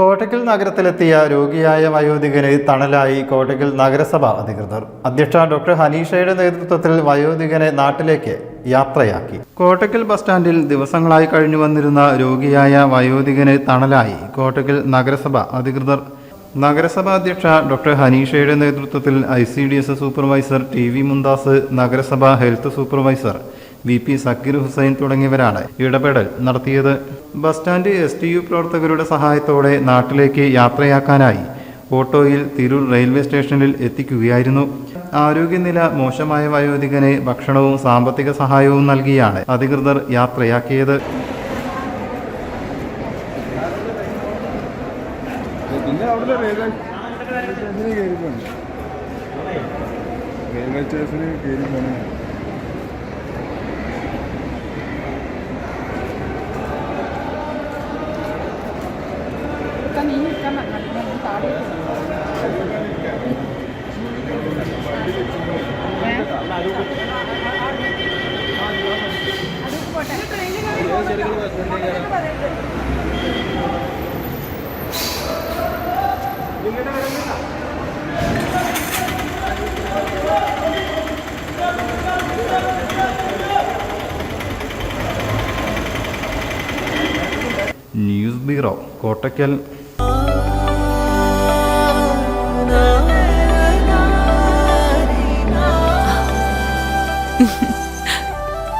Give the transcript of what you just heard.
കോട്ടക്കൽ നഗരത്തിലെത്തിയ രോഗിയായ വയോധികന് തണലായി കോട്ടക്കൽ നഗരസഭ അധികൃതർ. അധ്യക്ഷ ഡോക്ടർ ഹനീഷയുടെ നേതൃത്വത്തിൽ വയോധികനെ നാട്ടിലേക്ക് യാത്രയാക്കി. കോട്ടക്കൽ ബസ് സ്റ്റാൻഡിൽ ദിവസങ്ങളായി കഴിഞ്ഞു വന്നിരുന്ന രോഗിയായ വയോധികന് തണലായി കോട്ടക്കൽ നഗരസഭ അധികൃതർ. നഗരസഭാ അധ്യക്ഷ ഡോക്ടർ ഹനീഷയുടെ നേതൃത്വത്തിൽ I C D S supervisor T V Muntas നഗരസഭ health supervisor V P Sakkeer Hussain തുടങ്ങിയവരാണ് ഇടപെടൽ നടത്തിയത്. Bus stand S T U പ്രവർത്തകരുടെ സഹായത്തോടെ നാട്ടിലേക്ക് യാത്രയാക്കാനായി ഓട്ടോയിൽ തിരൂർ റെയിൽവേ സ്റ്റേഷനിൽ എത്തിക്കുകയായിരുന്നു. ആരോഗ്യനില മോശമായ വയോധികനെ ഭക്ഷണവും സാമ്പത്തിക സഹായവും നൽകിയാണ് അധികൃതർ യാത്രയാക്കിയത് റെയിൽവേ സ്റ്റേഷനിൽ കയറി പോകണം ഇപ്പം നീ നിൽക്കാൻ പറഞ്ഞാൽ താഴെ ന്യൂസ് ബ്യൂറോ കോട്ടയ്ക്കൽ.